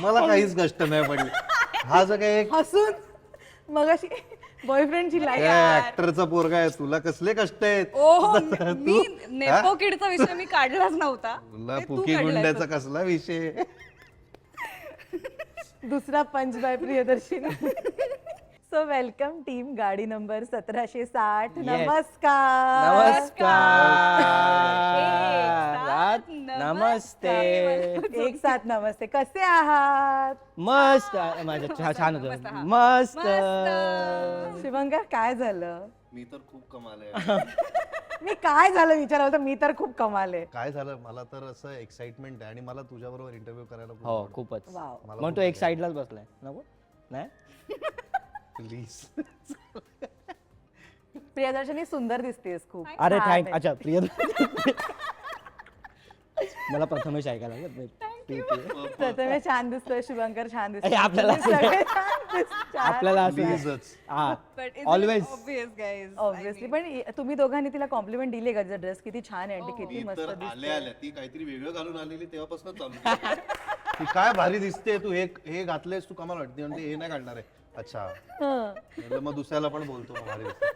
मला काहीच कष्ट नाही पडले. हा जो काही एक हसून मगाशी बॉयफ्रेंडची लाईफ ऍक्टरचा पोरगा आहे तुला कसले कष्ट आहेत? ओ मी नेपो किडचा विषय मी काढलाच नव्हता. तुला ते तू पुकी काढलायस. गुंड्याचा कसला विषय? दुसरा punch by Priyadarshini. So welcome team गाडी नंबर सतराशे साठ. नमस्कार. साथ नमस्कार नमस्ते. एक साथ नमस्ते. कसे आहात? मस्त. माझं छा- छान होतं. मस्त शिवंकर काय झालं? मी तर खूप कमाल आहे. मी काय झालं विचारलं होतं मी तर खूप कमाल आहे. काय झालं? मला तर असं एक्साइटमेंट आहे आणि मला तुझ्याबरोबर इंटरव्ह्यू करायला खूप हो आवडतं. खूपच. मला खूप तो एक साईडलाच बसलाय. नको? नाही? प्लीज प्रियदर्शनी सुंदर दिसतेस खूप. अरे थँक. अच्छा प्रिय मला प्रथमेश ऐकायला लागलं. ठीक आहे. प्रथमेश छान दिसतोय शुभंकर छान हे दिसतोय. आपल्याला सगळे छान. आपल्याला असं प्लीजच हा ऑलवेज? ऑब्विसली पण इ- तुम्ही दोघांनी तिला कॉम्प्लिमेंट दिली का तिचा ड्रेस किती छान आहे आणि ती किती मी मस्त तर दिसते आल्या आल्या. ती काहीतरी वेगळं घालून आलेली तेव्हापासून चालू ती काय भारी दिसते तू हे हे घातलेस तू कमाल वाटते. म्हणजे हे नाही घालणार आहे. अच्छा. हं. म्हटलं मग दुसऱ्याला पण बोलतो मग भारी दिसते.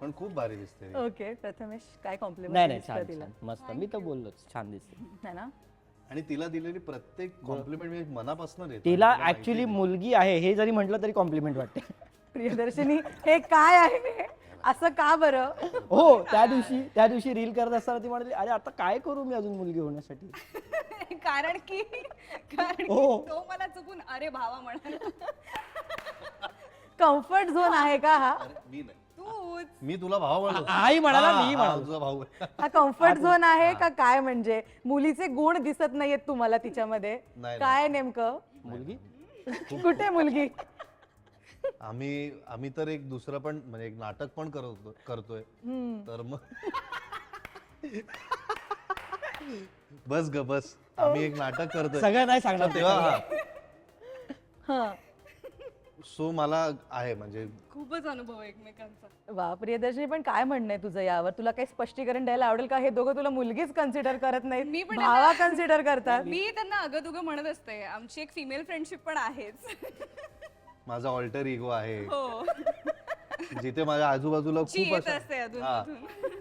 पण खूप भारी दिसते. ओके प्रथमेश काय नाही कॉम्प्लिमेंट नाही छान छान. मस्त. मी तर बोललोच छान दिसते. है ना? आणि तिला दिलेली प्रत्येक कॉम्प्लिमेंट मी मनापासून देतो तिला ऍक्च्युली मुलगी आहे हे जरी म्हटलं तरी कॉम्प्लिमेंट वाटते. प्रियदर्शनी हे काय आहे? असं का बरं? हो त्या दिवशी त्या दिवशी रील करत असताना ती म्हणाली अरे आता काय करू मी अजून मुलगी होण्यासाठी? कारण की कारण की हो. तो मला चुकून अरे भावा म्हणाला. कम्फर्ट झोन आहे का हा? अरे, मी नाही. तूच. मी तुला भाव म्हणतो आई म्हणाला, हा, मी हा, म्हणालो. तुझा भाऊ आहे. हा कम्फर्ट झोन आहे का काय म्हणजे? मुलीचे गुण दिसत नाहीयेत तुम्हाला तिच्यामध्ये. नाही. काय नेमकं? मुलगी? कुठे मुलगी? आम्ही आम्ही तर एक दुसरं पण म्हणजे एक नाटक पण करतो करतोय. तर मग बस ग बस. आम्ही एक नाटक करतोय. सगळं नाही सांगणार तर तेव्हा हा. सो मला आहे म्हणजे खूपच अनुभव आहे एकमेकांचा. वा प्रियदर्शनी पण काय म्हणणं आहे तुझं यावर? तुला काही स्पष्टीकरण द्यायला आवडेल का? हे दोघं तुला मुलगीच कन्सिडर करत मी नाहीत पण भावा कन्सिडर करतात. मी त्यांना अगं तुगं म्हणत असते. आमची एक फिमेल फ्रेंडशिप पण आहेच. माझा ऑल्टर इगो आहे हो जिथे माझ्या आजूबाजूला जी खूप येत अशा असते अधून हा. मधून.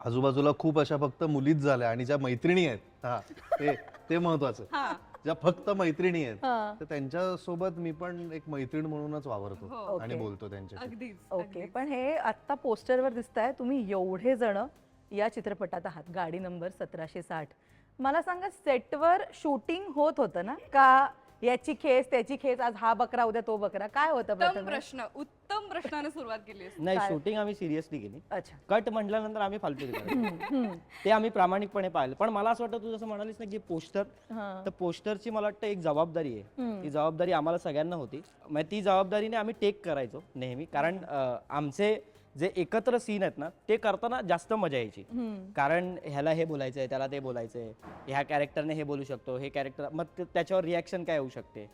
आजूबाजूला खूप अशा फक्त मुलीच झाल्या आणि ज्या मैत्रिणी आहेत हा ते ते महत्वाचं हा ज्या फक्त मैत्रिणी आहेत हा. तर त्यांच्यासोबत मी पण एक मैत्रीण म्हणूनच वावरतो हो. आणि. बोलतो त्यांच्याशी अगदीच ओके पण हे आत्ता पोस्टरवर दिसत आहे तुम्ही एवढे जण या चित्रपटात आहात गाडी नंबर सतराशे साठ मला सांगा सेटवर शूटिंग होत होतं ना का याची खेस त्याची खेस आज हा बकरा उद्या तो बकरा. काय होतं उत्तम प्रश्न. उत्तम प्रश्नाने सुरुवात केली आहे. नाही शूटिंग आम्ही सिरियसली केली. अच्छा. कट म्हटल्यानंतर आम्ही फालतू ते आम्ही प्रामाणिकपणे पाहिलं. पण मला असं वाटतं तू जसं म्हणालीस ना की पोस्टर हा. तर पोस्टरची मला वाटतं एक जबाबदारी आहे. ती जबाबदारी आम्हाला सगळ्यांना होती. मग ती जबाबदारीने आम्ही टेक करायचो नेहमी. कारण अं, आमचे जे एकत्र सीन आहेत ना ते करताना जास्त मजा यायची. कारण ह्याला हे बोलायचंय त्याला ते बोलायचंय. ह्या कॅरेक्टरने हे बोलू शकतो हे कॅरेक्टर मग त्याच्यावर रिॲक्शन काय होऊ शकते?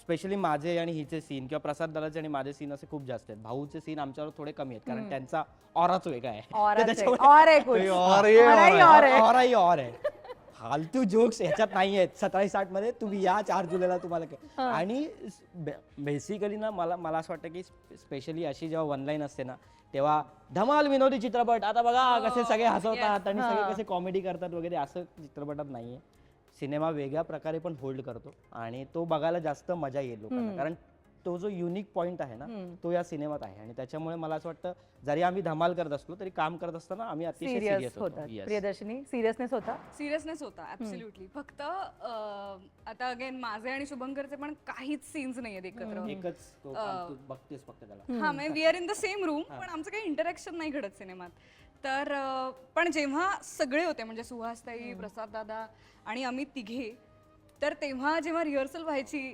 स्पेशली माझे आणि हिचे सीन किंवा प्रसाद दादाचे आणि माझे सीन असे खूप जास्त आहेत. भाऊचे सीन आमच्यावर थोडे कमी आहेत कारण त्यांचा ऑराच वेगळा आहे. तर आहे, फालतू जोक्स ह्याच्यात नाही आहेत सतराशे साठमध्ये तुम्ही या चार जुलैला तुम्हाला आणि बेसिकली ना मला मला असं वाटतं की स्पेशली अशी जेव्हा वन लाईन असते ना तेव्हा धमाल विनोदी चित्रपट. आता बघा कसे सगळे हसवतात आणि सगळे कसे कॉमेडी करतात वगैरे असं चित्रपटात नाहीये. सिनेमा वेगळ्या प्रकारे पण होल्ड करतो. आणि तो बघायला जास्त मजा येईल लोकांना. कारण तो जो युनिक पॉइंट आहे ना तो या सिनेमात आहे. आणि त्याच्यामुळे मला असं वाटतं जरी आम्ही धमाल करत असलो तरी काम करत असताना आम्ही अतिशय सिरियस होतो. प्रियदर्शनी सिरियसनेस होता? सिरियसनेस होता ऍब्सोल्युटली फक्त आता अगेन माझे आणि शुभंकरचे पण काहीच सीन्स नाहीयेत एकत्र. एकच बघतेस फक्त त्याला. हा म्हणजे we are in the same room पण आमचं काही इंटरॅक्शन नाही घडत सिनेमात. तर पण जेव्हा सगळे होते म्हणजे सुहासताई प्रसाद दादा आणि आम्ही तिघे तर तेव्हा जेव्हा रिहर्सल व्हायची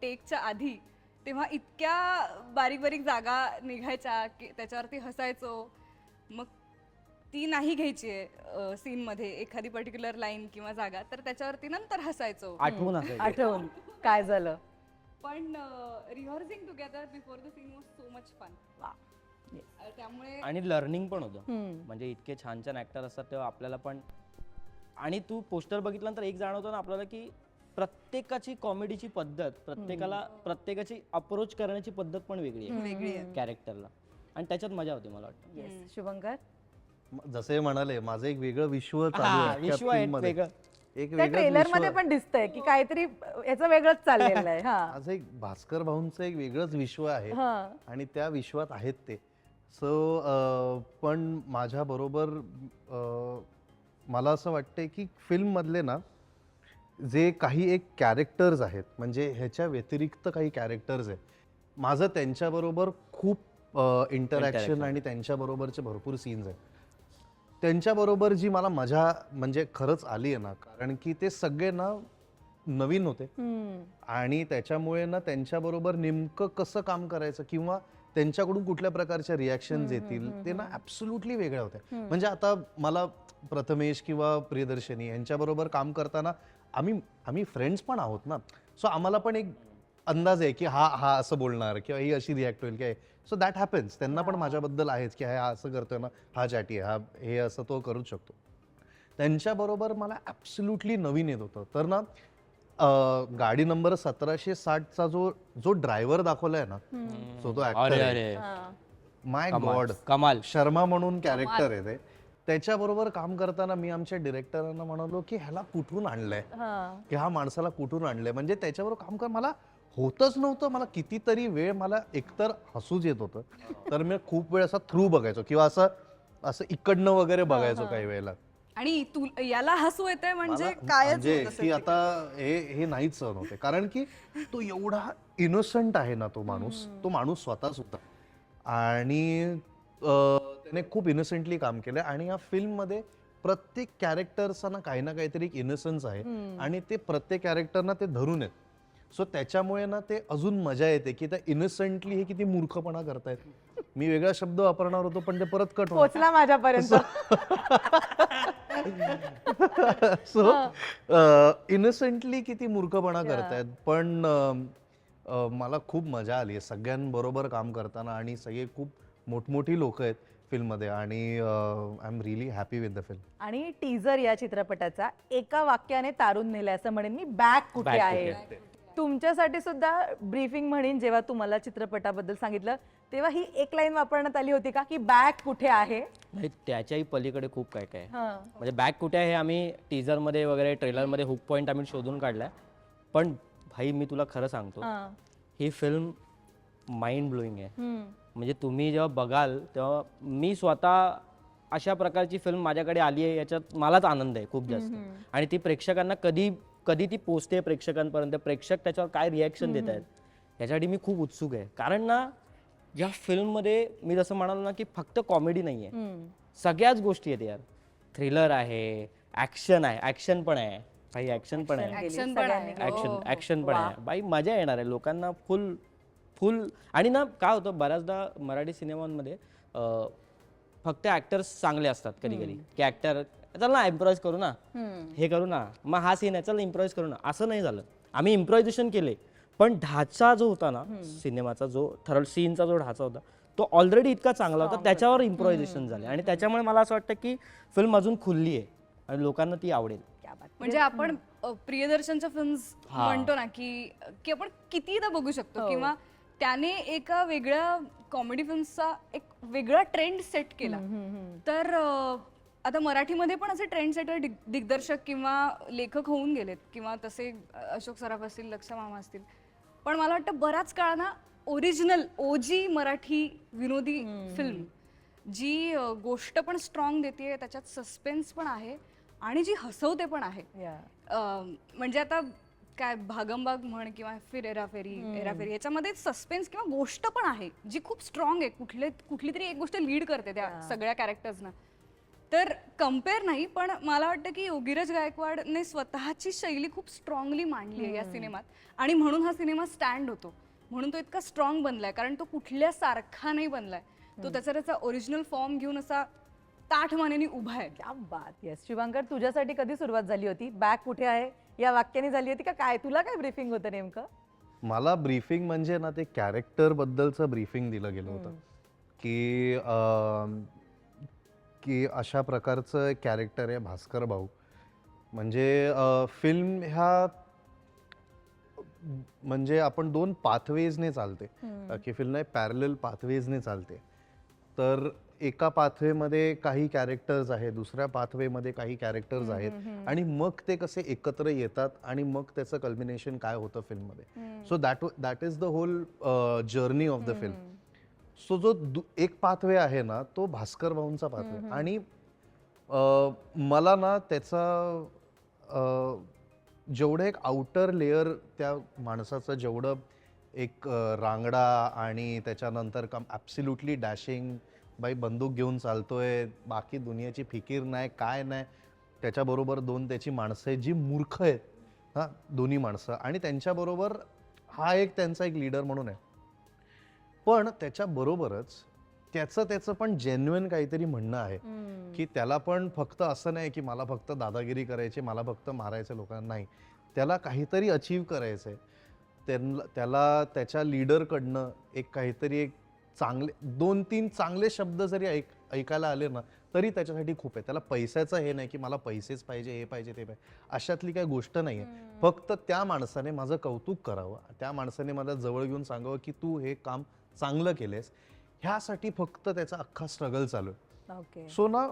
टेकच्या आधी तेव्हा इतक्या बारीक बारीक जागा निघायच्या की त्याच्यावरती हसायचो. मग ती नाही घ्यायची आहे सीनमध्ये एखादी पर्टिक्युलर लाईन किंवा जागा तर त्याच्यावरती नंतर हसायचो. आठवून आठवून. काय झालं? पण rehearsing together before the scene was so much fun त्यामुळे आणि लर्निंग पण होतं. हम्म. म्हणजे इतके छान छान ऍक्टर असतात तेव्हा आपल्याला पण. आणि तू पोस्टर बघितल्यानंतर एक जाणवतो ना आपल्याला की प्रत्येकाची कॉमेडीची पद्धत प्रत्येकाला प्रत्येकाची अप्रोच करण्याची पद्धत पण वेगळी आहे. वेगळी आहे. कॅरेक्टरला आणि त्याच्यात मजा होती मला वाटतं. येस शुभंकर? जसे म्हणाले माझं एक वेगळं विश्व चालू हा, आहे विश्व आहे मध्ये. वेगळं. एक त्या वेगळंच ट्रेलर विश्व. मध्ये. पण दिसतंय की काहीतरी याचं वेगळंच चाललेलं आहे. हा. माझं एक भास्कर भाऊंचं एक वेगळंच विश्व आहे. हा. आणि त्या विश्वात आहेत ते. सो पण माझ्याबरोबर अं, मला असं वाटते की फिल्ममधले ना जे काही एक कॅरेक्टर्स आहेत म्हणजे ह्याच्या व्यतिरिक्त काही कॅरेक्टर्स आहेत माझं त्यांच्याबरोबर खूप इंटरॅक्शन. आणि त्यांच्याबरोबरचे भरपूर सीन्स आहेत. त्यांच्याबरोबर जी मला मजा म्हणजे खरंच आली आहे ना कारण की ते सगळे ना नवीन होते. आणि त्याच्यामुळे ना त्यांच्याबरोबर नेमकं कसं काम करायचं किंवा त्यांच्याकडून कुठल्या प्रकारच्या रिॲक्शन येतील ते ना ॲब्सोल्युटली वेगळ्या होत्या. म्हणजे आता मला प्रथमेश किंवा प्रियदर्शनी यांच्याबरोबर काम करताना आम्ही आम्ही फ्रेंड्स पण आहोत ना. सो आम्हाला पण एक अंदाज आहे की हा हा असं बोलणार किंवा ही अशी रिॲक्ट होईल काय सो दॅट हॅपन्स त्यांना पण माझ्याबद्दल आहेच की हा असं करतोय ना. हा चाटी आहे हा हे असं तो करूच शकतो. त्यांच्याबरोबर मला ॲब्सोल्युटली नवीन येत होतं. तर ना अं, गाडी नंबर सतराशे साठचा जो जो ड्रायव्हर दाखवलाय ना सो तो अरे ऍक्टर अरे. हा. माय गॉड कमाल. शर्मा म्हणून कॅरेक्टर आहे ते. त्याच्याबरोबर काम करताना मी आमच्या डिरेक्टरांना म्हणालो की ह्याला कुठून आणलंय. की हा माणसाला कुठून आणलंय? म्हणजे त्याच्याबरोबर काम कर. मला होतच नव्हतं. मला कितीतरी वेळ मला एकतर हसूच येत होतं. तर मी खूप वेळ असा थ्रू बघायचो किंवा असं असं इकडनं वगैरे बघायचो काही वेळेला. आणि तू याला हसू येतंय म्हणजे कायच म्हणजे आता हे हे नाहीच सहन होते. कारण की तो एवढा इनोसंट आहे ना तो माणूस. तो माणूस स्वतः सुद्धा. आणि त्याने खूप इनोसेंटली काम केलं आणि या फिल्ममध्ये प्रत्येक कॅरेक्टरचा ना काही ना काहीतरी एक इनोसन्स आहे. आणि ते प्रत्येक कॅरेक्टरना ते धरून आहेत. सो त्याच्यामुळे ना ते अजून मजा येते की त्या इनोसंटली हे किती मूर्खपणा करतायत. मी वेगळा शब्द वापरणार होतो पण ते परत कट पोचला माझ्यापर्यंत. सो इनोसेंटली किती मूर्खपणा करतायत. पण मला खूप मजा आली आहे. सगळ्यांबरोबर काम करताना आणि सगळे खूप मोठमोठी लोक आहेत फिल्ममध्ये आणि I am really happy with the film आणि टीजर या चित्रपटाचा एका वाक्याने तारून नेलाय असं म्हणेन मी बॅग कुठे आहे तुमच्यासाठी सुद्धा ब्रीफिंग म्हणेन जेव्हा तुम्हाला चित्रपटाबद्दल सांगितलं तेव्हा ही एक लाईन वापरण्यात आली होती का की बॅग कुठे आहे नाही त्याच्याही पलीकडे खूप काय काय आहे. हा. म्हणजे बॅग कुठे आहे हे आम्ही टीजरमध्ये वगैरे ट्रेलरमध्ये हुक पॉईंट आम्ही शोधून काढलाय पण भाई मी तुला खरं सांगतो हा. ही फिल्म माइंड ब्लोईंग आहे हम्म. म्हणजे तुम्ही जेव्हा बघाल तेव्हा मी स्वतः अशा प्रकारची फिल्म माझ्याकडे आली आहे याच्यात मलाच आनंद आहे खूप जास्त. आणि ती प्रेक्षकांना कधी कधी ती पोचते प्रेक्षकांपर्यंत प्रेक्षक त्याच्यावर काय रिॲक्शन देत आहेत याच्यासाठी मी खूप उत्सुक आहे. कारण ना या फिल्ममध्ये मी जसं म्हणालो ना की फक्त कॉमेडी नाही आहे. सगळ्याच गोष्टी आहेत यार. थ्रिलर आहे ऍक्शन आहे ऍक्शन पण आहे. काही ऍक्शन पण आहे. ऍक्शन हो, ऍक्शन पण आहे. बाई मजा येणार आहे. लोकांना फुल फुल आणि ना काय होतं बऱ्याचदा मराठी सिनेमांमध्ये फक्त ऍक्टर्स चांगले असतात कधी कधी की ऍक्टर चल ना इम्प्रोज करू ना. हे करू ना. मग हा सीन आहे चल इम्प्रोज करू ना. असं नाही झालं. आम्ही इम्प्रोव्हायझेशन केले. पण ढाचा जो होता ना सिनेमाचा जो थर्ड सीनचा जो ढाचा होता तो ऑलरेडी इतका चांगला होता. त्याच्यावर इम्प्रोव्हायझेशन झाले. आणि त्याच्यामुळे मला असं वाटतं की फिल्म अजून खुलली आहे. आणि लोकांना ती आवडेल. म्हणजे आपण प्रियदर्शनच्या फिल्म म्हणतो ना की की आपण कितीदा बघू शकतो किंवा त्याने एका वेगळ्या कॉमेडी फिल्मचा एक वेगळा ट्रेंड सेट केला. तर अ, आता मराठीमध्ये पण असे ट्रेंड सेटर दिग्दर्शक किंवा लेखक होऊन गेलेत. किंवा तसे अ, अशोक सराफ असतील लक्ष मामा असतील. पण मला वाटतं बराच काळ ना ओरिजिनल ओजी मराठी विनोदी फिल्म जी अ, गोष्ट पण स्ट्रॉंग देते त्याच्यात सस्पेन्स पण आहे आणि जी हसवते पण आहे. Yeah. अं, म्हणजे आता काय भागमभाग म्हण किंवा फिर एराफेरी एराफेरी याच्यामध्ये सस्पेन्स किंवा गोष्ट पण आहे जी खूप स्ट्रॉंग आहे. कुठले कुठली तरी एक गोष्ट लीड करते त्या सगळ्या कॅरेक्टर्सना तर कंपेअर नाही पण मला वाटतं की योगीराज गायकवाडने स्वतःची शैली खूप स्ट्रॉंगली मांडली आहे या सिनेमात. आणि म्हणून हा सिनेमा स्टँड होतो. म्हणून तो इतका स्ट्रॉंग बनलाय कारण तो कुठल्या सारखा नाही बनलाय. तो त्याचा त्याचा ओरिजिनल फॉर्म घेऊन असा ताठ मानेने उभा आहे. क्या बात येस शुभांकर तुझ्यासाठी कधी सुरुवात झाली होती? बॅग कुठे आहे? या वाक्याने झाली होती का? काय? तुला काय ब्रीफिंग होतं नेमकं? मला ब्रीफिंग म्हणजे ना ते कॅरेक्टर बद्दलचं ब्रीफिंग दिलं गेलं होतं. की अं, की अशा प्रकारचं कॅरेक्टर आहे भास्कर भाऊ. म्हणजे फिल्म ह्या म्हणजे आपण दोन पाथवेजने चालते. की फिल्म नाही पॅरल पाथवेजने चालते. तर एका पाथवेमध्ये काही कॅरेक्टर्स आहेत दुसऱ्या पाथवेमध्ये काही कॅरेक्टर्स आहेत आणि मग ते कसे एकत्र येतात आणि मग त्याचं कल्बिनेशन काय होतं फिल्ममध्ये so that that is the whole journey of the film so जो दु- एक पाथवे आहे ना तो भास्कर भाऊंचा पाथवे. आणि मला ना त्याचा जेवढं एक आउटर लेअर त्या माणसाचं जेवढं एक रांगडा आणि त्याच्यानंतर कम ॲब्सिल्युटली डॅशिंग बाई बंदूक घेऊन चालतोय बाकी दुनियाची फिकीर नाही काय नाही. त्याच्याबरोबर दोन त्याची माणसं आहेत जी मूर्ख आहेत. हां दोन्ही माणसं. आणि त्यांच्याबरोबर हा एक त्यांचा एक लीडर म्हणून आहे. पण त्याच्याबरोबरच त्याचं त्याचं पण जेन्युइन काहीतरी म्हणणं आहे. की त्याला पण फक्त असं नाही की मला फक्त दादागिरी करायची मला फक्त मारायचं लोकांना नाही. त्याला काहीतरी अचीव करायचं आहे त्यांना त्याला त्याच्या लीडरकडनं एक काहीतरी एक चांगले दोन तीन चांगले शब्द जरी ऐक ऐकायला आले ना तरी त्याच्यासाठी खूप आहे. त्याला पैशाचं हे नाही की मला पैसेच पाहिजे हे पाहिजे ते पाहिजे. अशातली काही गोष्ट नाही आहे फक्त त्या माणसाने माझं कौतुक करावं. त्या माणसाने मला जवळ घेऊन सांगावं की तू हे काम चांगलं केलेस ह्यासाठी फक्त त्याचा अख्खा स्ट्रगल चालू आहे. ओके. सो ना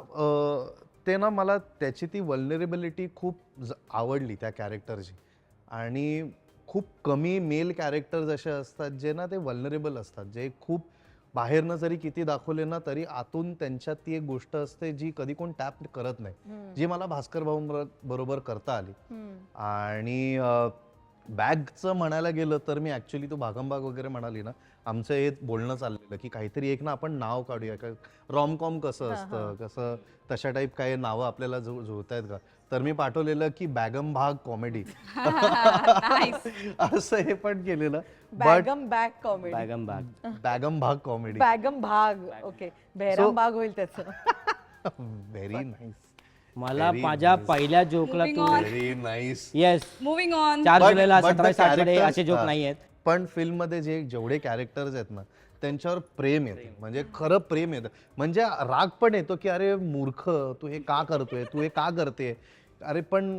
ते ना मला त्याची ती वल्नरेबिलिटी खूप आवडली त्या कॅरेक्टरची आणि खूप कमी मेल कॅरेक्टर्स असे असतात जे ना ते वल्नरेबल असतात. जे खूप बाहेरनं जरी किती दाखवले ना तरी आतून त्यांच्यात ती एक गोष्ट असते जी कधी कोण टॅप करत नाही. जी मला भास्कर भाऊ बरोबर करता आली. आणि बॅगचं म्हणायला गेलं तर मी ॲक्च्युली तू भागमबाग वगैरे म्हणाली ना आमचं हे बोलणं चाललेलं की काहीतरी एक ना आपण नाव काढूया. का रॉमकॉम कसं असतं? कसं तशा टाईप काही नावं आपल्याला जुळ जुळतायत का? तर मी पाठवलेलं की बॅगम भाग कॉमेडी असं हे पण केलेलं. बट बॅगम बॅग कॉमेडी बॅगम बाग बॅगम भाग कॉमेडी बॅगम भाग ओके बेहराम भाग होईल त्याचं. व्हेरी नाईस मला Very माझ्या nice. पहिल्या जोकला Moving तू on. Very nice yes moving on चार But- जुलैला but मध्ये characters- असे जोक हा. नाही आहेत पण फिल्ममध्ये जे जेवढे कॅरेक्टर्स आहेत ना त्यांच्यावर प्रेम येते. म्हणजे खरं प्रेम येतं. म्हणजे राग पण येतो की अरे मूर्ख तू हे का करतोय? तू हे का करते? अरे पण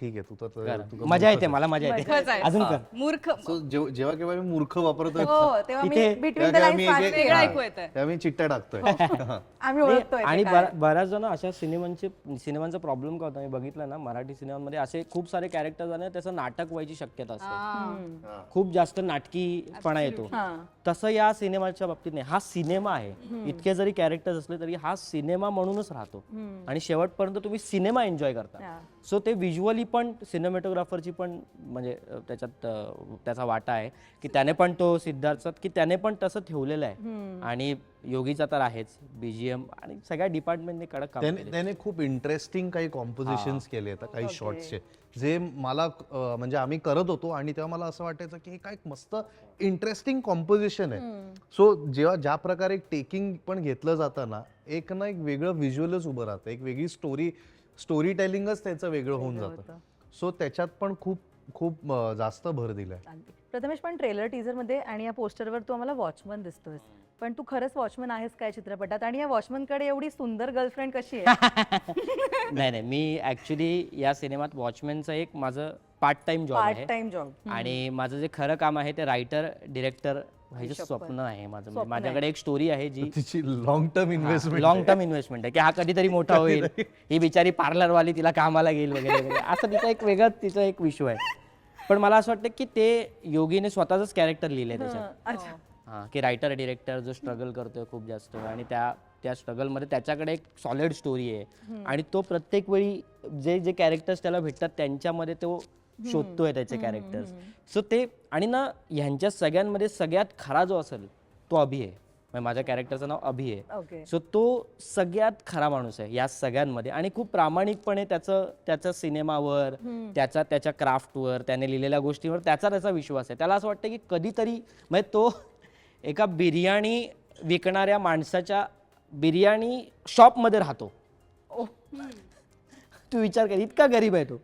ठीक आहे तू तर मजा मूर्खच येते मला मजा मूर्खच येते. अजून कर. मूर्ख आहे. So, जेव- जेव्हा केव्हा मी मूर्ख वापरतोय हो तेव्हा मी तिथे- बिटवीन द तेव्हा मी लाईन्स एक- वेगळं हा, ऐकू येतंय. तेव्हा मी चिट्ट्या टाकतोय. आम्ही ओळखतोय आणि ते काय. बरा- बऱ्याच जण अशा सिनेमांचे सिनेमांचा प्रॉब्लेम काय होता? मी बघितलं ना मराठी सिनेमांमध्ये असे खूप सारे कॅरेक्टर्स आणि त्याचं नाटक व्हायची शक्यता असते. खूप जास्त नाटकीपणा येतो. हा. तसं या सिनेमाच्या बाबतीत नाही. हा सिनेमा आहे. इतके जरी कॅरेक्टर्स असले तरी हा सिनेमा म्हणूनच राहतो. आणि शेवटपर्यंत तुम्ही सिनेमा एन्जॉय करता. हा. सो ते व्हिज्युअली पण सिनेमॅटोग्राफरची पण म्हणजे त्याच्यात त्याचा वाटा आहे की त्याने पण तो सिद्धार्थचा की त्याने पण तसं ठेवलेलं आहे. आणि योगीचा तर आहेच. बीजीएम आणि सगळ्या डिपार्टमेंटने कडक काम त्याने केले. त्याने खूप इंटरेस्टिंग काही कॉम्पोजिशन्स केले आहेत काही शॉर्ट्सचे जे मला म्हणजे आम्ही करत होतो आणि तेव्हा मला असं वाटायचं की हे काय मस्त इंटरेस्टिंग कॉम्पोजिशन आहे. सो जेव्हा ज्या प्रकारे टेकिंग पण घेतलं जातं ना एक ना एक वेगळं व्हिज्युअलच उभं राहतं. एक वेगळी स्टोरी स्टोरी टेलिंगच त्याचं वेगळं होऊन जातं. सो त्याच्यात पण खूप खूप जास्त भर दिलाय. प्रथमेश पण ट्रेलर टीजरमध्ये आणि या पोस्टरवर तू आम्हाला वॉचमन दिसतोय. पण तू खरंच वॉचमन आहेस काय चित्रपटात? आणि या वॉचमनकडे एवढी सुंदर गर्लफ्रेंड कशी आहे? नाही नाही मी ऍक्च्युली या सिनेमात वॉचमॅनचं एक माझं पार्ट टाइम जॉब आहे. पार्ट टाइम जॉब आणि माझं जे खरं काम आहे ते रायटर डिरेक्टर व्हायचं स्वप्न आहे माझं. म्हणजे माझ्याकडे एक स्टोरी आहे जी तिची long term investment long term investment आहे. की हा कधीतरी मोठा होईल. ही बिचारी पार्लरवाली तिला कामाला घेईल वगैरे वगैरे. असं तिचं एक वेगळं तिचं एक विश्व आहे. पण मला असं वाटतं की ते योगीने स्वतःच कॅरेक्टर लिहिलंय त्याच्यात. अच्छा. की रायटर डिरेक्टर जो स्ट्रगल करतोय खूप जास्त आणि त्या त्या स्ट्रगलमध्ये त्याच्याकडे एक सॉलिड स्टोरी आहे. आणि तो प्रत्येक वेळी जे जे कॅरेक्टर्स त्याला भेटतात त्यांच्यामध्ये तो शोधतोय त्याचे कॅरेक्टर्स सो ते आणि ना ह्यांच्या सगळ्यांमध्ये सगळ्यात खरा जो असेल तो अभि आहे. म्हणजे माझ्या कॅरेक्टरचं नाव अभि आहे. सो तो सगळ्यात खरा माणूस आहे या सगळ्यांमध्ये. आणि खूप प्रामाणिकपणे त्याचं त्याच्या सिनेमावर त्याचा त्याच्या क्राफ्टवर त्याने लिहिलेल्या गोष्टीवर त्याचा त्याचा विश्वास आहे. त्याला असं वाटतं की कधीतरी म्हणजे तो एका बिर्याणी विकणाऱ्या माणसाच्या बिर्याणी शॉपमध्ये राहतो. तू विचार कर इतका गरीब आहे तो.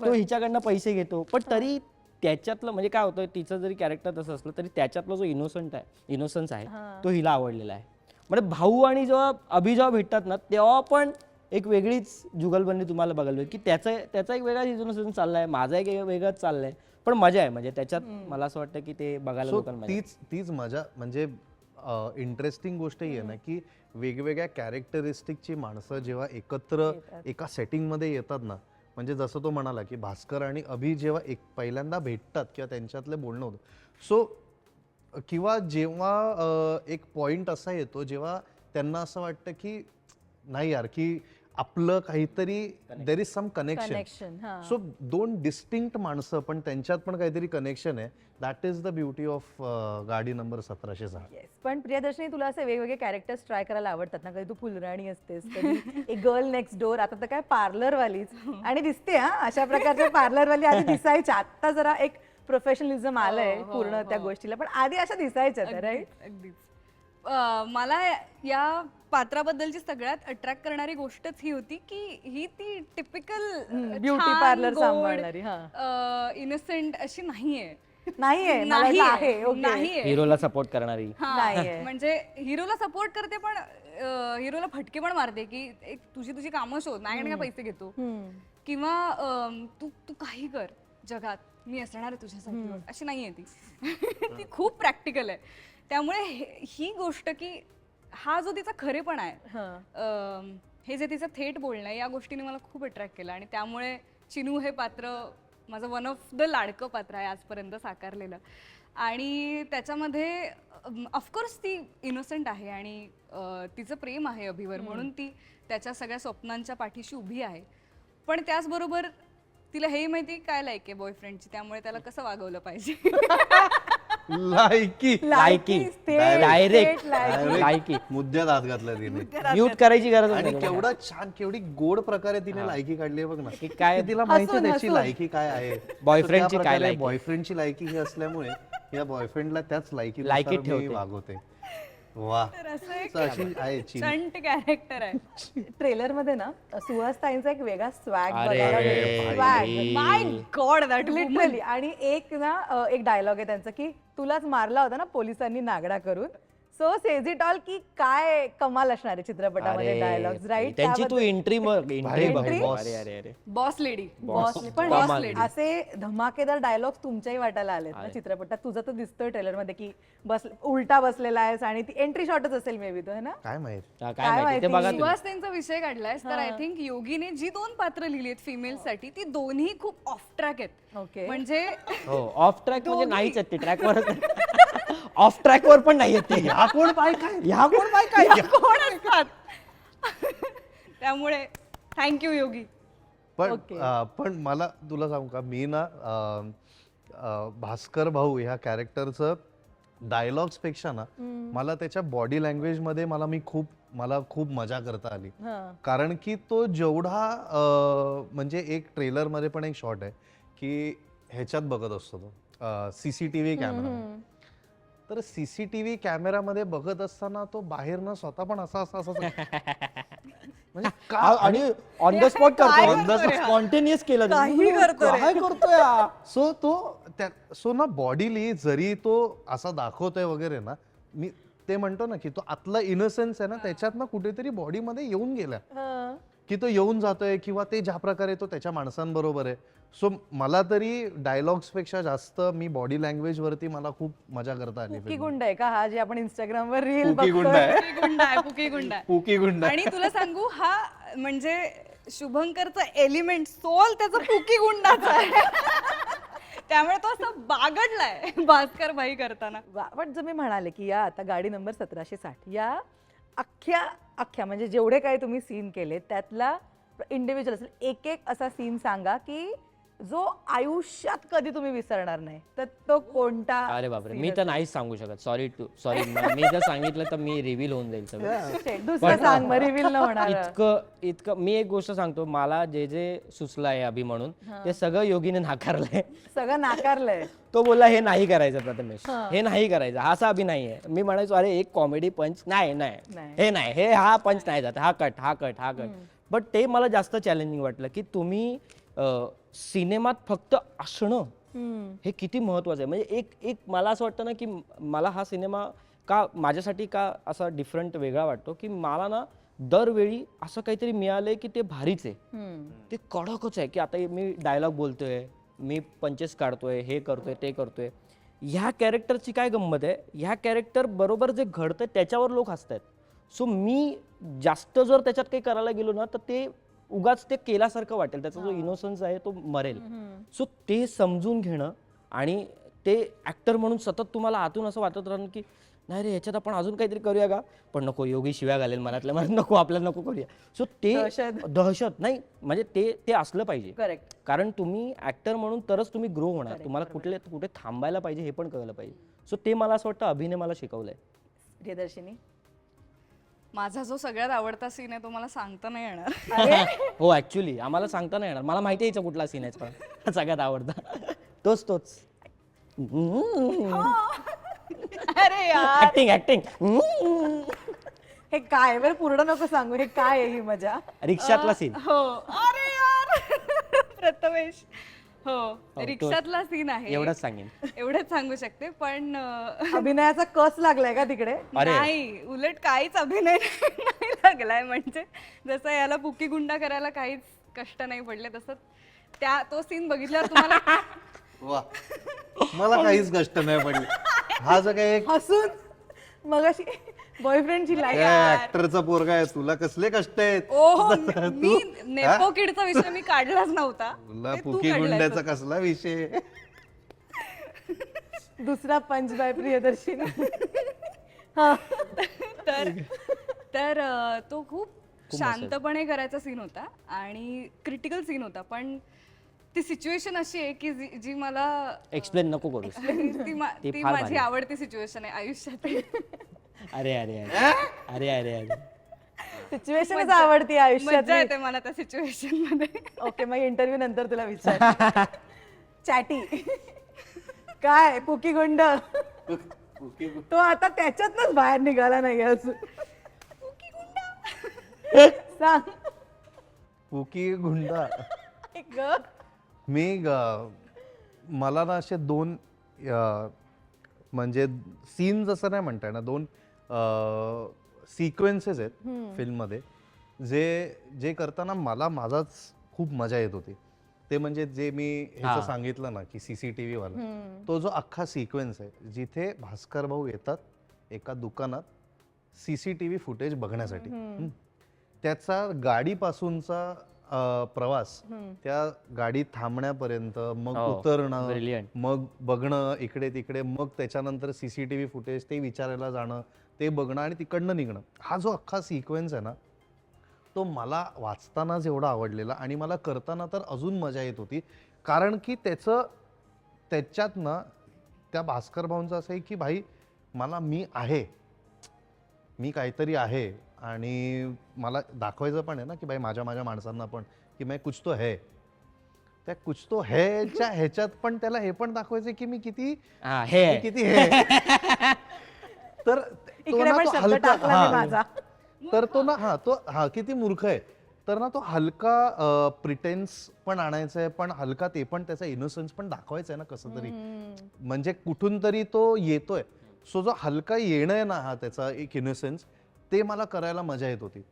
तो हिच्याकडनं पैसे घेतो. पण तरी त्याच्यातलं म्हणजे काय होतं तिचं जरी कॅरेक्टर तसं असलं तरी त्याच्यातला जो इनोसंट आहे इनोसन्स आहे तो हिला आवडलेला आहे. म्हणजे भाऊ आणि जेव्हा अभि जेव्हा भेटतात ना तेव्हा पण एक वेगळीच जुगलबंदी तुम्हाला बघायला मिळेल. की त्याचा त्याचा एक वेगळा इनोसन्स चाललाय माझा एक वेगळाच चाललाय. पण मजा आहे म्हणजे त्याच्यात मला असं वाटतं की ते बघायला लोकांना मजा. तीच तीच मजा म्हणजे इंटरेस्टिंग गोष्ट ही आहे ना की वेगवेगळ्या कॅरेक्टरिस्टिकची माणसं जेव्हा एकत्र एका सेटिंगमध्ये येतात ना म्हणजे जसं तो म्हणाला की भास्कर आणि अभि जेव्हा एक पहिल्यांदा भेटतात किंवा त्यांच्यातलं बोलणं होतं. सो किंवा जेव्हा अ, एक पॉइंट असा येतो जेव्हा त्यांना असं वाटतं की नाही यार की आपलं काहीतरी देर इज सम कनेक्शन हा. सो दोन डिस्टिंक्ट माणसं पण त्यांच्यात पण काहीतरी कनेक्शन आहे. That is the beauty of गाडी नंबर सतराशे सहा. येस पण प्रियदर्शनी तुला असे वेगवेगळे कॅरेक्टर्स ट्राय करायला आवडतात ना? कधी तू फुलराणी असतेस एक गर्ल नेक्स्ट डोर आता तर काय पार्लरवालीच आणि दिसते हा अशा प्रकारच्या पार्लरवाली आधी दिसायच्या आता जरा एक प्रोफेशनलिझम आलंय पूर्ण त्या गोष्टीला. पण आधी अशा दिसायच्या राईट मला या पात्राबद्दलची सगळ्यात अट्रॅक्ट करणारी गोष्टच ही होती की ही ती टिपिकल beauty parlor सांभाळणारी, हा. इनोसेंट अशी नाहीये. नाहीये नाहीये हिरोला सपोर्ट करणारी. हा, नाहीये. म्हणजे हिरोला सपोर्ट करते पण हिरोला फटके पण मारते की एक तुझी तुझी कामं शोध माझ्याकडे काय पैसे घेतो. किंवा तू तू काही कर जगात मी असणार आहे तुझ्यासाठी. अशी नाहीये ती. ती खूप प्रॅक्टिकल आहे. त्यामुळे हे- ही गोष्ट की हा जो तिचा खरेपण आहे अं, हे जे तिचं थेट बोलणं आहे या गोष्टीने मला खूप अट्रॅक्ट केलं आणि त्यामुळे चिनू हे पात्र माझं वन ऑफ द लाडकं पात्र आहे आजपर्यंत साकारलेलं. आणि त्याच्यामध्ये ऑफकोर्स ती इनोसंट आहे आणि अं, तिचं प्रेम आहे अभिवर म्हणून ती त्याच्या सगळ्या स्वप्नांच्या पाठीशी उभी आहे. पण त्याचबरोबर तिला हेही माहिती काय लायक आहे बॉयफ्रेंडची त्यामुळे त्याला कसं वागवलं पाहिजे? लायकी. लायकी. डायरेक्ट लायकी. मुद्द्यात हात घातला तिने. म्यूट करायची गरज आणि नाही. केवढा छान केवढी गोड प्रकारे तिने लायकी काढली आहे बघ ना. की काय तिला माहिती हसून, त्याची. लायकी काय आहे. Boyfriend ची काय लायकी? बॉयफ्रेंडची लायकी ही असल्यामुळे या बॉयफ्रेंडला त्याच लायकी लायकीत ठेवते. वागवते. वा. तर असं एक तर अशी आहे चिनी. चंट कॅरेक्टर आहे. ट्रेलरमध्ये ना सुहास ताईंचा एक वेगळा स्वॅग अरे swag my god that literally आणि एक ना अ, एक डायलॉग आहे त्यांचा की तुलाच मारला होता ना पोलिसांनी नागडा करून. सो सेज इट ऑल की काय कमाल असणार आहे चित्रपटामध्ये अरे, डायलॉग राईट त्यांची तू एंट्री बघ एंट्री बघ? अरे अरे अरे. बॉस लेडी बॉस पण Boss lady. असे धमाकेदार डायलॉग तुमच्याही वाटायला आलेत ना चित्रपटात. तुझं तर दिसतोय ट्रेलरमध्ये की बस उलटा बसलेला आहेस आणि ती एंट्री शॉटच असेल मे बी तो है ना? काय माहीत? हा, काय काय माहिती? ते माहिती? बघा तुम्ही. सुहास त्यांचा विषय काढलाय तर आय थिंक योगीने जी दोन पात्र लिहिली आहेत फिमेल साठी ती दोन्ही खूप ऑफ ट्रॅक आहेत. ओके म्हणजे हो ऑफ ट्रॅक म्हणजे नाहीच आहेत ते ट्रॅकवर ऑफ ट्रॅकवर पण नाही आहेत ते. हा कोण पाय काय? ह्या कोण बाय काय? कोण असतात? त्यामुळे थँक्यू योगी. पण अं, पण मला तुला सांगू का? मी ना अं, अं, भास्कर भाऊ ह्या कॅरेक्टरचं डायलॉग्सपेक्षा ना मला त्याच्या बॉडी लँग्वेजमध्ये मला मी खूप मला खूप मजा करता आली. कारण की तो जेवढा अं, म्हणजे एक ट्रेलरमध्ये पण एक शॉट आहे की ह्याच्यात बघत असतो तो सीसीटीव्ही कॅमेरा तर सीसीटीव्ही कॅमेरामध्ये बघत असताना तो बाहेरनं स्वतः पण असा असा असा म्हणजे का आणि ऑन द स्पॉट करतो? स्पॉन्टेनियस केलं काही रे. काय करतोय हा? सो तो त्या सो ना बॉडीली जरी तो असा दाखवतोय वगैरे ना मी ते म्हणतो ना की तो आतला इनोसेन्स आहे ना त्याच्यात ना कुठेतरी बॉडीमध्ये येऊन गेला. की तो येऊन जातोय किंवा ते ज्या प्रकारे तो त्याच्या माणसांबरोबर आहे सो मला तरी डायलॉग्सपेक्षा जास्त मी बॉडी लँग्वेज वरती मला खूप मजा करता आली पुकी गुंड आहे का? हा जे आपण इंस्टाग्राम वर रील पुकी गुंड आहे. पुकी गुंड आहे पुकी गुंड आहे. पुकी गुंड आहे. आणि तुला सांगू हा म्हणजे शुभंकरचा एलिमेंट सोल त्याचा पुकी गुंडाचा आहे. त्यामुळे तो असं बागडलाय भास्कर भाई करताना. वा- पण जर मी म्हणाले की या आता गाडी नंबर सतराशे साठ या अख्ख्या अख्ख्या म्हणजे जेवढे काही तुम्ही सीन केले त्यातला इंडिव्हिज्युअल असेल एक एक असा सीन सांगा की जो आयुष्यात कधी तुम्ही विसरणार नाही. तर तो कोणता अरे बापरे मी तर नाहीच सांगू शकत. सॉरी टू सॉरी मी जर सांगितलं तर मी रिव्हील होऊन जाईल सगळं. Shit, दुसरं सांग मग रिव्हील न होणार. इतकं इतकं मी एक गोष्ट सांगतो मला जे जे सुचलं आहे अभि म्हणून ते सगळं योगीने नाकारलंय. सगळं नाकारलंय. तो बोलला हे नाही करायचं प्रथमेश. हे. नाही करायचं. हा असा अभि नाही आहे मी म्हणायचो अरे एक कॉमेडी पंच नाही नाही. नाही. हे नाही हे हा पंच नाही जात. हा कट हा कट हा कट बट ते मला जास्त चॅलेंजिंग वाटलं की तुम्ही अं, सिनेमात फक्त असणं. हे किती महत्वाचं आहे? म्हणजे एक एक मला असं वाटतं ना की मला हा सिनेमा का माझ्यासाठी का असा डिफरंट वेगळा वाटतो की मला ना दरवेळी असं काहीतरी मिळालंय की ते भारीच आहे. ते कडकच आहे की आता मी डायलॉग बोलतोय मी पंचेस काढतोय हे करतोय ते करतोय. ह्या कॅरेक्टरची काय गंमत आहे? ह्या कॅरेक्टर बरोबर जे घडतंय त्याच्यावर लोक हसतायत. सो मी जास्त जर त्याच्यात काही करायला गेलो ना तर ते उगाच ते केल्यासारखं वाटेल. त्याचा जो इनोसन्स आहे तो मरेल. सो ते समजून घेणं आणि ते ऍक्टर म्हणून सतत तुम्हाला आतून असं वाटत राहणं की नाही रे ह्याच्यात आपण अजून काहीतरी करूया का? पण नको योगी शिव्या घालेल मनातल्या मनात. नको आपल्याला नको करूया. सो ते दहशत. दहशत नाही म्हणजे ते ते असलं पाहिजे. करेक्ट कारण तुम्ही ऍक्टर म्हणून तरच तुम्ही ग्रो होणार. तुम्हाला कुठले कुठे थांबायला पाहिजे हे पण कळलं पाहिजे. सो ते मला असं वाटतं अभिनय मला शिकवलंय. प्रियदर्शिनी. माझा जो सगळ्यात आवडता सीन आहे तो मला सांगता नाही येणार. अरे? हो ऍक्च्युली आम्हाला सांगता नाही येणार. मला माहिती आहे कुठला सीन आहे पण सगळ्यात आवडता. तोच तोच. अरे यार. ऍक्टिंग ऍक्टिंग हे काय बरं पूर्ण नको सांगू. हे काय आहे ही मजा? रिक्षातला सीन हो. अरे यार. प्रथमेश. हो तो- रिक्षातला सीन आहे. एवढंच सांगेन. एवढंच सांगू शकते पण अं, अभिनयाचा कस लागलाय का तिकडे? अरे. नाही उलट काहीच अभिनय नाही लागलाय. म्हणजे जसं याला बुकी गुंडा करायला काहीच कष्ट नाही पडले तसं त्या तो सीन बघितल्यावर तुम्हाला वा. मला काहीच कष्ट नाही पडले. हा जो काय एक हसून मग अशी बॉयफ्रेंडची लाईफ ऍक्टरचा पोरगा आहे तुला कसले कष्ट आहेत? ओ मी नेपो किडचा विषय मी काढलाच नव्हता. तुला ते तू पुकी काढलायस गुंड्याचा कसला विषय? दुसरा पंच बाय प्रियदर्शिनी. हा. तर तर अं, तो खूप शांतपणे करायचा सीन होता आणि क्रिटिकल सीन होता. पण ती सिच्युएशन अशी आहे की जी जी मला एक्सप्लेन नको करू ती मा- ती ती फार माझी भारी. आवडती सिच्युएशन आहे आयुष्यात. अरे अरे अरे. अरे अरे अरे. सिच्युएशनच आवडती आयुष्यात मजा येते मला त्या सिच्युएशनमध्ये. ओके मग इंटरव्ह्यू नंतर तुला विचार चॅटी काय? पुकी गुंड. तो आता त्याच्यातनच बाहेर निघाला नाही अजून. सांग. पुकी गुंडा. ग. मी ग- मला ना असे दोन अ, म्हणजे सीन जसं नाही म्हणता येणार दोन सिक्वेन्सेस आहेत फिल्ममध्ये जे जे करताना मला माझाच खूप मजा येत होती ते म्हणजे जे मी ह्याचं हा. सांगितलं ना की सीसीटीव्ही वाला तो जो अख्खा सिक्वेन्स आहे जिथे भास्कर भाऊ येतात एका दुकानात सीसीटीव्ही फुटेज बघण्यासाठी. त्याचा गाडीपासूनचा प्रवास त्या गाडी थांबण्यापर्यंत मग हो, उतरणं. मग बघणं इकडे तिकडे मग त्याच्यानंतर सीसीटीव्ही फुटेज ते विचारायला जाणं ते बघणं आणि तिकडनं निघणं. हा जो अख्खा सिक्वेन्स आहे ना तो मला वाचतानाच एवढा आवडलेला आणि मला करताना तर अजून मजा येत होती. कारण की त्याचं त्याच्यात ना त्या भास्कर भाऊंचं असं आहे की भाई मला मी आहे. मी काहीतरी आहे आणि मला दाखवायचं पण आहे ना की भाई माझ्या माझ्या माणसांना पण की मैं कुछ तो है. त्या कुछ तो ह्याच्या ह्याच्यात पण त्याला हे पण दाखवायचं की मी किती किती हे. तर तो इकडे ना पण तो शब्द हलका टाकला मी हा. तर तो ना हा तो हा किती मूर्ख आहे. तर ना तो हलका प्रिटेन्स पण आणायचा आहे पण हलका ते पण त्याचा इनोसन्स पण दाखवायचा आहे ना कसं तरी. म्हणजे कुठून तरी तो येतोय. सो जो हलका येणं आहे ना हा त्याचा एक इनोसन्स ते मला करायला मजा येत होती.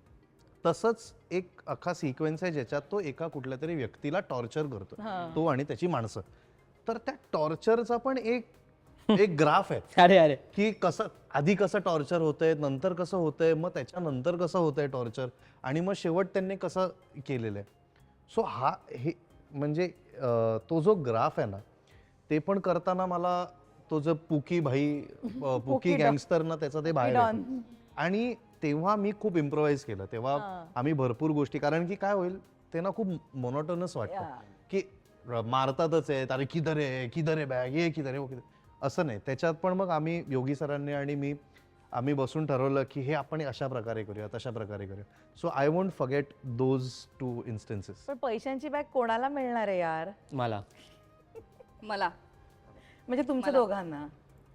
तसंच एक अख्खा सिक्वेन्स आहे ज्याच्यात तो एका कुठल्या तरी व्यक्तीला टॉर्चर करतो तो आणि त्याची माणसं. तर त्या टॉर्चरचा पण एक एक ग्राफ आहे अरे अरे की कसं आधी कसं टॉर्चर होतंय नंतर कसं होतंय मग त्याच्यानंतर कसं होतंय टॉर्चर आणि मग शेवट त्यांनी कसं केलेलं आहे सो हा हे म्हणजे अं, तो जो ग्राफ आहे ना ते पण करताना मला तो जो पुकी भाई अं, पुकी. गँगस्टर ना त्याचं ते बाहेर. येतं. आणि तेव्हा मी खूप इम्प्रोव्हाइज केलं तेव्हा आम्ही भरपूर गोष्टी कारण की काय होईल ते ना खूप मोनोटोनस वाटतं. की र- मारतातच आहे अरे किधर आहे किधर आहे बॅग हे किधर आहे वो किधर आहे. असं नाही. त्याच्यात पण मग आम्ही योगी सरांनी आणि मी आम्ही बसून ठरवलं की हे आपण अशा प्रकारे करूया तशा प्रकारे करूया. So I won't forget those two instances पण पैशांची बॅग कोणाला मिळणार आहे यार? मला. मला. म्हणजे तुमच्या दोघांना.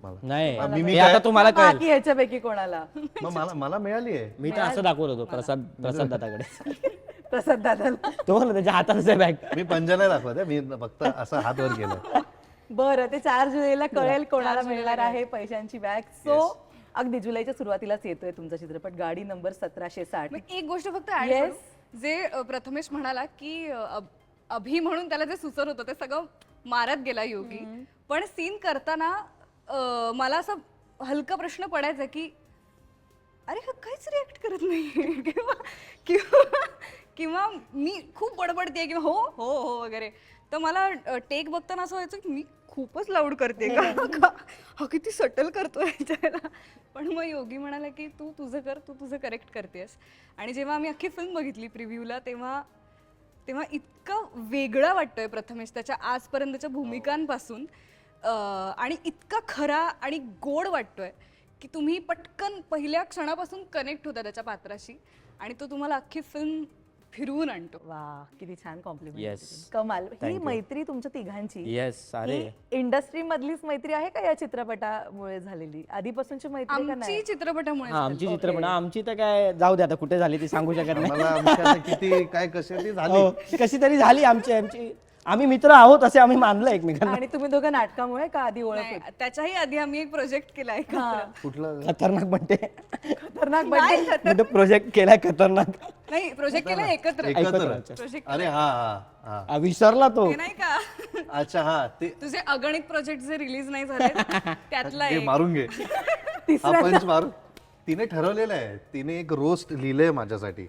मला. नाही. मी- मी हे आता तुम्हाला कळेल. बाकी ह्याच्यापैकी कोणाला? मग मला मला मिळाली आहे. मी तर असं दाखवत होतो प्रसाद प्रसाद दादाकडे. प्रसाद दादाला. तो म्हणला त्याच्या आहे बॅग. मी पंजा नाही दाखवत आहे, मी फक्त असं हात वर केलं बरं ते चार जुलैला कळेल कोणाला मिळणार आहे पैशांची बॅग. सो अगदी जुलैच्या सुरुवातीलाच येतोय तुमचा चित्रपट गाडी नंबर सतराशे साठ. एक गोष्ट फक्त add Yes. करू. जे अ, प्रथमेश म्हणाला की अ, अभ- अभि म्हणून त्याला जे सुचत होतं ते सगळं मारत गेला योगी. पण सीन करताना अं, मला असा हलका प्रश्न पडायचा की अरे हा काहीच रिॲक्ट करत नाही किंवा किंवा किंवा मी खूप बडबडते किंवा हो हो हो वगैरे. तर मला टेक बघताना असं व्हायचं की मी खूपच लाऊड करते का? का- हा किती सटल करतोय ह्याच्याला पण मग योगी म्हणाला की तू तुझं कर तू तुझं करेक्ट करतेस. आणि जेव्हा आम्ही अख्खी फिल्म बघितली प्रिव्ह्यूला तेव्हा तेव्हा इतकं वेगळं वाटतोय प्रथमेश त्याच्या आजपर्यंतच्या भूमिकांपासून. आणि इतका खरा आणि गोड वाटतोय की तुम्ही पटकन पहिल्या क्षणापासून कनेक्ट होता त्याच्या पात्राशी. आणि तो तुम्हाला अख्खी फिल्म फिरवून आणतो. वा किती छान कॉम्प्लिमेंट Yes. कमाल. ही you. मैत्री तुमच्या तिघांची. येस अरे. इंडस्ट्री मधलीच मैत्री आहे का या चित्रपटामुळे झालेली? आधीपासूनची मैत्री का आमची नाही? चित्रपटामुळे हा आमची चित्रपट आमची तर काय जाऊ दे आता कुठे झाली ती सांगू शकत नाही. मला आमच्या किती काय कशी ती झाली. हो, कशी तरी झाली आमची आमची. आम्ही मित्र आहोत असे आम्ही मानलं एकमेकांना. आणि तुम्ही दोघं नाटकामुळे का आधी ओळख नाही, त्याच्याही आधी आम्ही एक प्रोजेक्ट केला एकत्र. कुठलं? खतरनाक म्हणते. खतरनाक बर्थडे मी प्रोजेक्ट केलाय खतरनाक? नाही प्रोजेक्ट केला एकत्र. अरे हा हा हा. आ, विसरला तो. नाही का? अच्छा हा ते तुझे अगणित प्रोजेक्ट जे रिलीज नाही झाले त्यातला हे एक. मारून घे. हा पंच मारून. तिने ठरवलेलं आहे. तिने एक रोस्ट लिहिलंय माझ्यासाठी.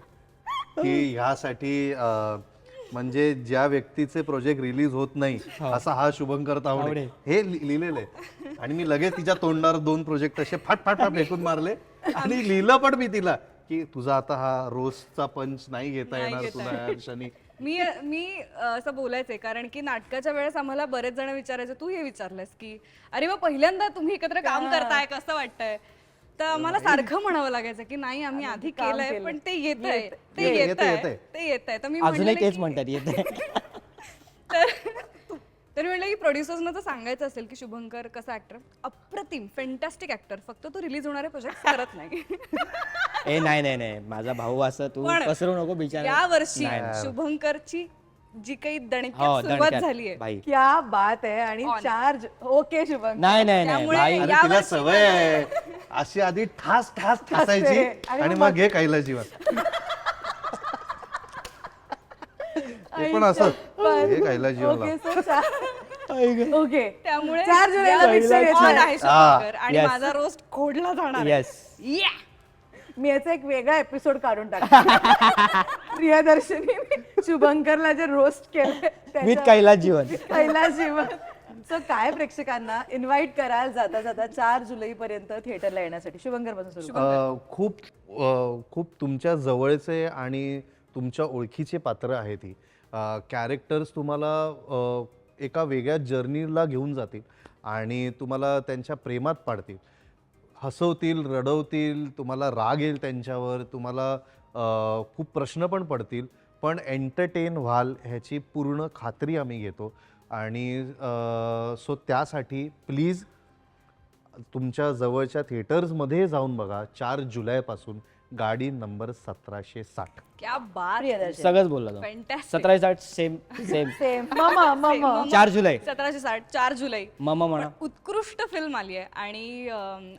की ह्यासाठी अं, म्हणजे ज्या व्यक्तीचे प्रोजेक्ट रिलीज होत नाही असा हा शुभंकर तावडे. हे लि- लिहिलेलं आहे आणि मी लगेच तिच्या तोंडावर दोन प्रोजेक्ट असे फाट फाट फाट फेकून मारले. आणि लिहिलं पण मी तिला की तुझा आता हा रोजचा पंच नाही घेता येणार तुला या क्षणी मी मी असं बोलायचंय कारण की नाटकाच्या वेळेस आम्हाला बरेच जण विचारायचे तू हे विचारलंस की? अरे मग पहिल्यांदा तुम्ही एकत्र काम करताय कसं वाटतंय? तर आम्हाला सारखं म्हणावं लागायचं की नाही आम्ही आधी केलंय. पण ते येत आहे ते येत येतंय, आहे. ते येत आहे तर मी अजूनही म्हणलेलं तेच की- म्हणतात येते तर तर मी म्हटलं की प्रोड्युसर्सना तर सांगायचं असेल की शुभंकर कसा ऍक्टर अप्रतिम फॅन्टॅस्टिक ऍक्टर फक्त तो रिलीज होणारे प्रोजेक्ट करत नाही. ए नाही नाही नाही. माझा भाऊ असं तू पण पसरू नको बिचारा. या वर्षी नाही. शुभंकरची जी काही हो दणक्यात सुरुवात दणक्यात. झाली आहे. भाई क्या बात आहे आणि चार ओके शुभंकर नाही नाही नाही. त्यामुळे भाई अरे या तिला वर्षी सवय आहे. अशी आधी ठास ठास ठासायची आणि आणि मग घे कायला जीवन ते पण असं. हे कायला जीवन. ओके सो चार ओके त्यामुळे चार जुलैला या picture वर्षी येतोय. on आहे शुभंकर. आणि Yes. माझा रोस्ट खोडला जाणार आहे. Yes Yeah! मी याचा एक वेगळा एपिसोड काढून टाकते. प्रियदर्शनी शुभंकरला जे रोस्ट केलं विथ कैलास जीवन कैलास जीवन सो काय प्रेक्षकांना इन्व्हाइट कराल जाता जाता चार जुलै पर्यंत थिएटरला येण्यासाठी शुभंकरपासून खूप खूप तुमच्या जवळचे आणि तुमच्या ओळखीचे पात्र आहेत ही. कॅरेक्टर्स तुम्हाला एका वेगळ्या जर्नीला घेऊन जातील आणि तुम्हाला त्यांच्या प्रेमात पाडतील. हसवतील रडवतील तुम्हाला राग येईल त्यांच्यावर तुम्हाला खूप प्रश्न पण पडतील. पण एंटरटेन व्हाल ह्याची पूर्ण खात्री आम्ही घेतो. आणि सो त्यासाठी प्लीज तुमच्या जवळच्या थिएटर्समध्ये जाऊन बघा. चार जुलैपासून गाडी नंबर सतराशे साठ. क्या बात प्रियदर्शनी सगळंच बोलला तो. फॅन्टॅस्टिक सतरा साठ same same same mama mama. चार जुलै. सतराशे साठ चार जुलै. ममा म्हणा. पण उत्कृष्ट फिल्म आली आहे आणि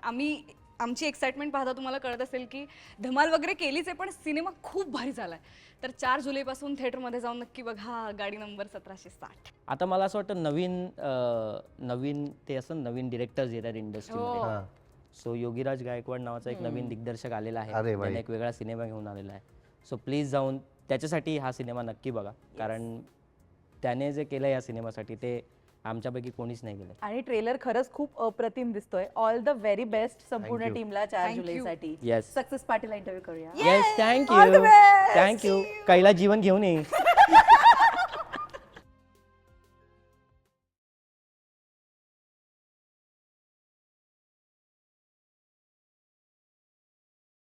आम्ही आमची एक्साइटमेंट पाहता तुम्हाला कळत असेल की धमाल वगैरे केलीच आहे पण सिनेमा खूप भारी झालाय. तर चार जुलैपासून थिएटरमध्ये जाऊन नक्की बघा गाडी नंबर सतराशे साठ. आता मला असं वाटतं नवीन अं, नवीन ते असं नवीन डिरेक्टर्स येतात इंडस्ट्रीमध्ये हा. सो योगीराज गायकवाड नावाचा एक नवीन दिग्दर्शक आलेला आहे. त्याने एक वेगळा सिनेमा घेऊन आलेला आहे. सो प्लीज जाऊन त्याच्यासाठी हा सिनेमा नक्की बघा. कारण त्याने जे केलं या सिनेमासाठी ते आमच्यापैकी कोणीच नाही केलं आणि ट्रेलर खरंच खूप अप्रतिम दिसतोय ऑल द व्हेरी बेस्ट संपूर्ण Thank you. टीमला चार Thank you. जुलैसाठी Yes. सक्सेस पाटीलला इंटरव्ह्यू करूया yes thank you the best. Thank you Kaila Jeevan घेऊन ये